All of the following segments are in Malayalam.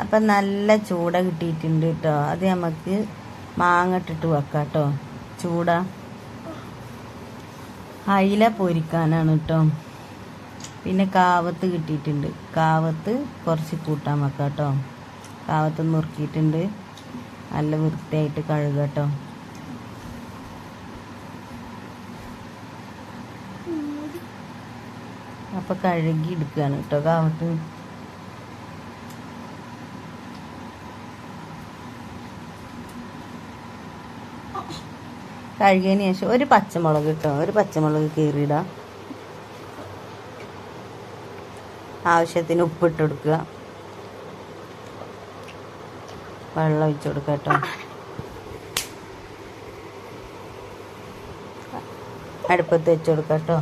അപ്പം നല്ല ചൂട കിട്ടിയിട്ടുണ്ട് കേട്ടോ അത് നമുക്ക് മാങ്ങ ഇട്ടിട്ട് വെക്കാം കേട്ടോ ചൂട. അയില പൊരിക്കാനാണ് കേട്ടോ പിന്നെ കാവത്ത് കിട്ടിയിട്ടുണ്ട്. കാവത്ത് കുറച്ച് കൂട്ടാൻ വെക്കാം കേട്ടോ കാവത്ത് നുറുക്കിയിട്ടുണ്ട്. നല്ല വൃത്തിയായിട്ട് കഴുകുക കേട്ടോ അപ്പം കഴുകി എടുക്കുകയാണ് കേട്ടോ കാവത്ത്. കഴുകിയതിന് ശേഷം ഒരു പച്ചമുളക് കിട്ടും ഒരു പച്ചമുളക് കീറിയിടുക ആവശ്യത്തിന് ഉപ്പിട്ട് കൊടുക്കുക. വെള്ളം ഒഴിച്ച് കൊടുക്കുക കേട്ടോ. അടുപ്പത്ത് വെച്ച് കൊടുക്കുക കേട്ടോ.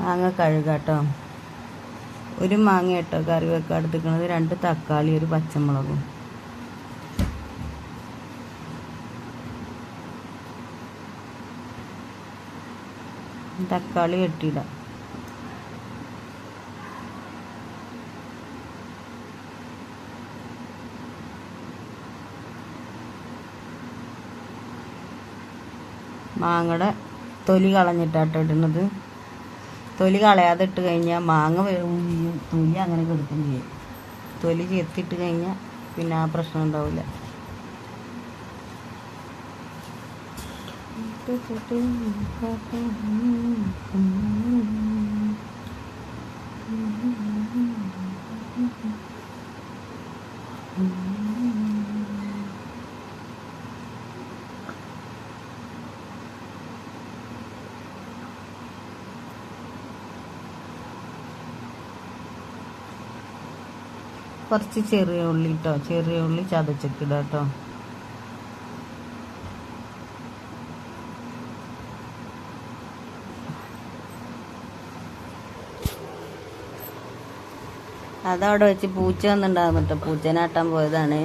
മാങ്ങ കഴുകാം കേട്ടോ. ഒരു മാങ്ങ കേട്ടോ കറി വെക്കാൻ എടുത്തിരിക്കുന്നത് രണ്ട് തക്കാളി ഒരു പച്ചമുളകും. തക്കാളി വെട്ടിയിടാം മാങ്ങയുടെ തൊലി കളഞ്ഞിട്ടാട്ടോ ഇടുന്നത്. തൊലി കളയാതെ ഇട്ട് കഴിഞ്ഞാൽ മാങ്ങ ചെയ്യും തൊലി അങ്ങനെ കെടുക്കും ചെയ്യും. തൊലി ചെത്തിട്ട് കഴിഞ്ഞാൽ പിന്നെ ആ പ്രശ്നം ഉണ്ടാവില്ല കുറച്ച് ചെറിയ ഉള്ളി കേട്ടോ ചെറിയ ഉള്ളി ചതച്ചിട്ടിട കേട്ടോ. അതവിടെ വെച്ച് പൂച്ച വന്നിട്ടുണ്ടാകും കേട്ടോ. പൂച്ചനാട്ടാൻ പോയതാണ്.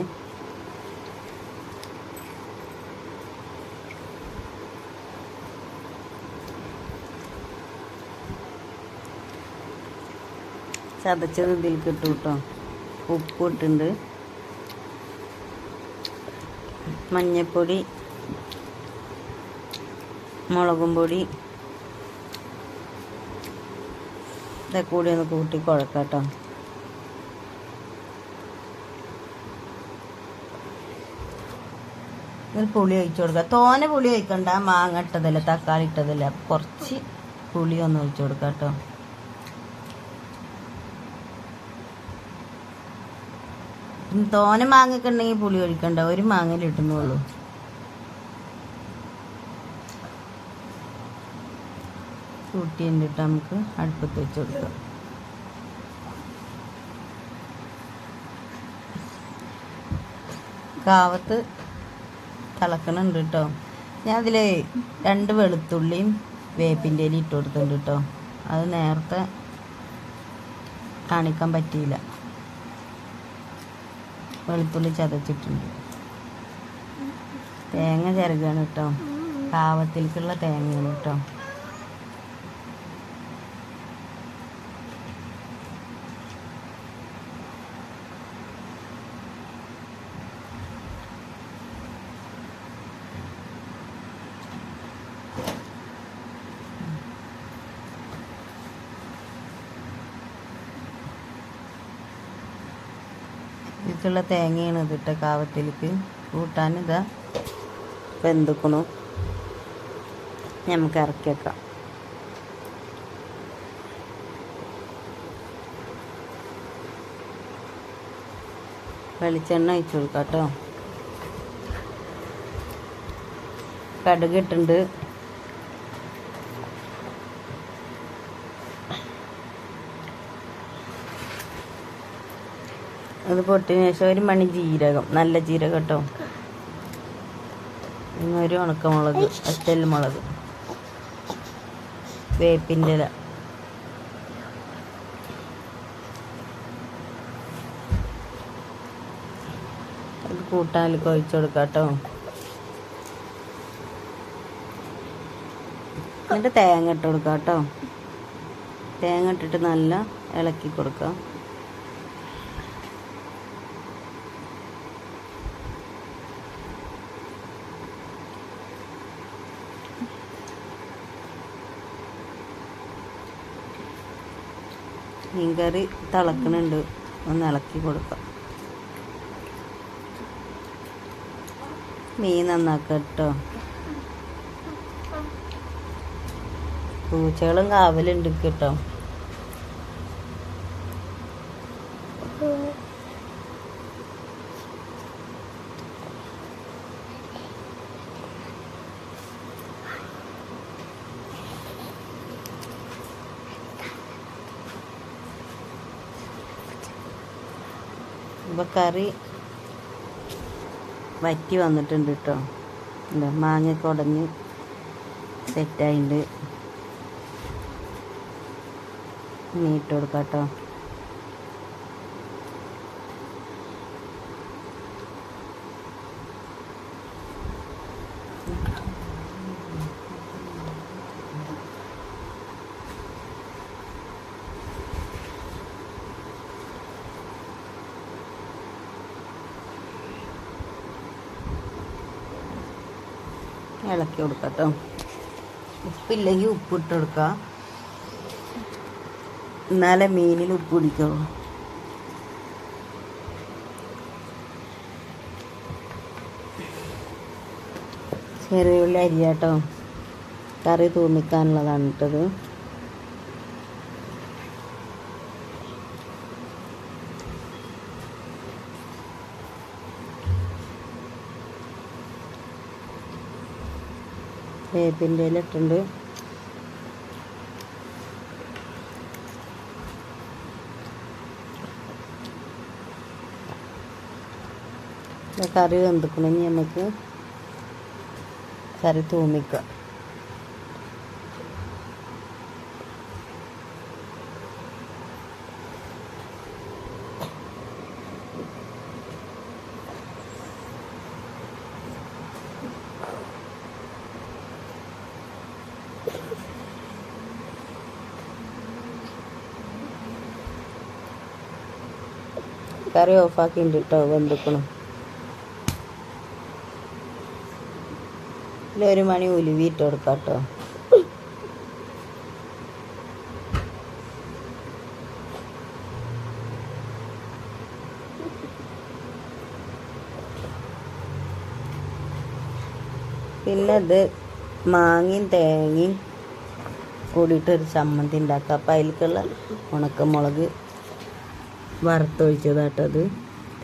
ചതച്ചത് ഇതിൽ കിട്ടും കേട്ടോ. ഉപ്പ് ഇട്ടുണ്ട് മഞ്ഞപ്പൊടി മുളകും പൊടി ഇതൊക്കെ കൂടി ഒന്ന് കൂട്ടി കുഴക്കാം കേട്ടോ ഇതിൽ പുളി ഒഴിച്ചു കൊടുക്കുക തോനെ പുളി ഒഴിക്കണ്ട മാങ്ങ ഇട്ടതല്ല തക്കാളി ഇട്ടതല്ല കുറച്ച് പുളി ഒന്ന് ഒഴിച്ചു കൊടുക്കാം കേട്ടോ തോനെ മാങ്ങയൊക്കെ ഉണ്ടെങ്കിൽ പുളി ഒഴിക്കണ്ട. ഒരു മാങ്ങയിൽ ഇട്ടുന്നുള്ളൂ. കൂട്ടി എന്നിട്ട് നമുക്ക് അടുപ്പത്ത് വെച്ച് കൊടുക്കാം. കാവത്ത് തിളക്കണുണ്ട് കേട്ടോ ഞാൻ അതിൽ രണ്ട് വെളുത്തുള്ളിയും വേപ്പിന്റെ ഇല ഇട്ട് കൊടുത്തിട്ടുണ്ട് കേട്ടോ അത് നേരത്തെ കാണിക്കാൻ പറ്റിയില്ല. വെളുത്തുള്ളി ചതച്ചിട്ടുണ്ട്. തേങ്ങ ചിരകാണ് കേട്ടോ പാവത്തിലേക്കുള്ള തേങ്ങയാണ് കേട്ടോ ഇതിലേക്കുള്ള തേങ്ങയാണ് ഇതിട്ട കാവത്തിലേക്ക് കൂട്ടാൻ. ഇതാ വെന്തുക്കണു നമുക്ക് ഇറക്കി വെക്കാം. വെളിച്ചെണ്ണ ഒഴിച്ചു കൊടുക്കാം കേട്ടോ കടുക് അത് പൊട്ടിന് ശേഷം ഒരു മണി ജീരകം. നല്ല ജീരകം കേട്ടോ പിന്നെ ഒരു ഉണക്കമുളക് അച്ചൽ മുളക്. വേപ്പിന്റെ ഇല. അത് കൂട്ടാനിൽ കൊഴിച്ചു കൊടുക്കാം കേട്ടോ എന്നിട്ട് തേങ്ങ ഇട്ട് കൊടുക്കാം കേട്ടോ തേങ്ങ ഇട്ടിട്ട് നല്ല ഇളക്കി കൊടുക്കാം. മീൻകറി തിളക്കണുണ്ട്. ഒന്ന് ഇളക്കി കൊടുക്കാം. മീൻ നന്നാക്കുക കേട്ടോ. പൂച്ചകളും കാവലുണ്ട് കേട്ടോ. ഇപ്പൊ കറി വറ്റി വന്നിട്ടുണ്ട് കേട്ടോ എന്താ മാങ്ങ ഉടഞ്ഞ് സെറ്റായിട്ടുണ്ട് ഇനി ഇട്ട് കൊടുക്കാം കേട്ടോ ഇളക്കി കൊടുക്കാം കേട്ടോ ഉപ്പില്ലെങ്കിൽ ഉപ്പിട്ട് കൊടുക്കുക എന്നാലേ മീനിൽ ഉപ്പ് പിടിക്കുള്ളൂ. ചെറിയ ഉള്ളി അരിയാട്ടോ. കറി തൂമിക്കാനുള്ളതാണ് ഇട്ടത് വേപ്പിന്റെ ഇട്ടുണ്ട് കറി വെന്തിക്കണമെങ്കിൽ നമുക്ക് കറി തൂമിക്കാം. കറി ഓഫാക്കിണ്ട് കേട്ടോ ബന്ധുക്കണം ഇല്ല ഒരു മണി ഉലുവിട്ട് കൊടുക്കാം കേട്ടോ പിന്നെ ഇത് മാങ്ങയും തേങ്ങയും കൂടിയിട്ടൊരു ചമ്മന്തി ഉണ്ടാക്കുക അപ്പം അതിലേക്കുള്ള ഉണക്കമുളക് വറുത്തൊഴിച്ചതാട്ടത്.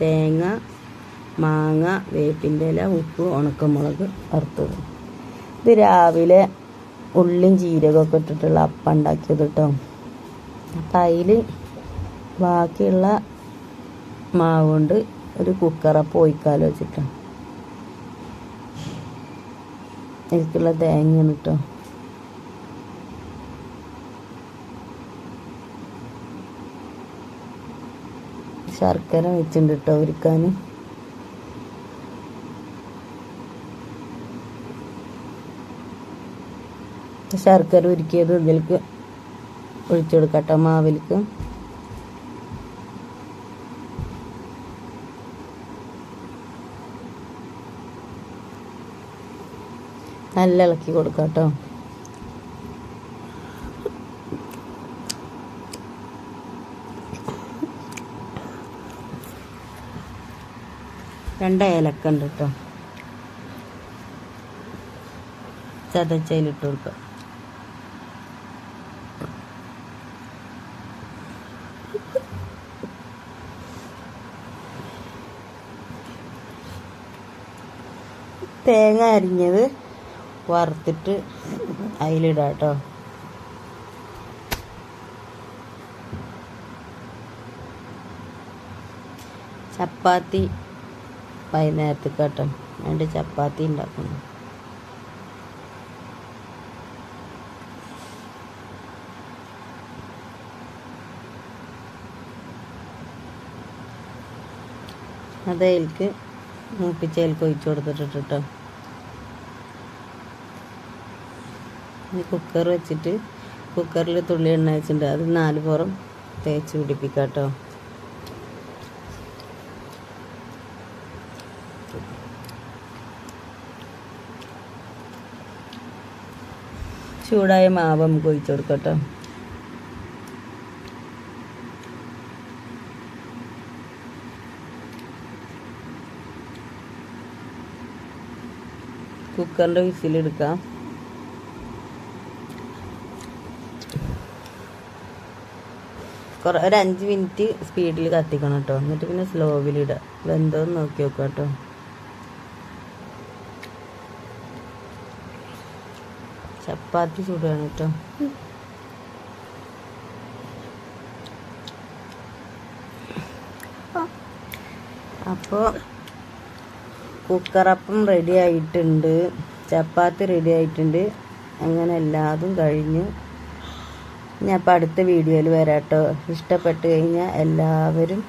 തേങ്ങ മാങ്ങ വേപ്പിന്റെ ഇല ഉപ്പ് ഉണക്കമുളക് വറുത്തത് ഇത് രാവിലെ ഉള്ളിയും ജീരകമൊക്കെ ഇട്ടിട്ടുള്ള അപ്പം ഉണ്ടാക്കിയത് കേട്ടോ അപ്പം അതിൽ ബാക്കിയുള്ള മാവ് കൊണ്ട് ഒരു കുക്കറപ്പ് ഒഴിക്കാലോ വെച്ചിട്ടാണ്. എനിക്കുള്ള തേങ്ങയാണ് കേട്ടോ ശർക്കര വെച്ചിട്ടുണ്ട് കേട്ടോ ഒരുക്കാൻ ശർക്കര ഉരുക്കിയത് ഇതിലേക്ക് ഒഴിച്ചു കൊടുക്കട്ടോ മാവിലേക്ക് നല്ല ഇളക്കി കൊടുക്കാം കേട്ടോ രണ്ട് ഏലക്ക ഉണ്ട് കേട്ടോ ചതച്ചയിലിട്ട് കൊടുക്കുക തേങ്ങ അരിഞ്ഞത് വറുത്തിട്ട് അതിലിടാം കേട്ടോ ചപ്പാത്തി വൈകുന്നേരത്തേക്ക് കേട്ടോ രണ്ട് ചപ്പാത്തി ഉണ്ടാക്കുന്നു. അത് മൂപ്പിച്ചേൽ മൂപ്പിച്ചതിലേക്ക് ഒഴിച്ചു കൊടുത്തിട്ട് കേട്ടോ. കുക്കർ വെച്ചിട്ട് കുക്കറിൽ തുള്ളി എണ്ണ വെച്ചിട്ടുണ്ട്. അത് നാല് പുറം തേച്ച് പിടിപ്പിക്കാം കേട്ടോ. ചൂടായ മാവ് നമുക്ക് ഒഴിച്ചു കൊടുക്കട്ടോ കുക്കറിന്റെ വിസിലെടുക്കാം. കുറേ ഒരു അഞ്ച് മിനിറ്റ് സ്പീഡിൽ കത്തിക്കണം കേട്ടോ. എന്നിട്ട് പിന്നെ സ്ലോവിലിടുക വെന്തോന്ന് നോക്കി നോക്കാം കേട്ടോ. ചപ്പാത്തി ചൂടാണ് കേട്ടോ. അപ്പോ കുക്കറപ്പം റെഡി ആയിട്ടുണ്ട്. ചപ്പാത്തി റെഡി ആയിട്ടുണ്ട്. അങ്ങനെ എല്ലാതും കഴിഞ്ഞു. ഞാൻ അപ്പോൾ അടുത്ത വീഡിയോയിൽ വരാട്ടോ. ഇഷ്ടപ്പെട്ട് കഴിഞ്ഞാൽ എല്ലാവരും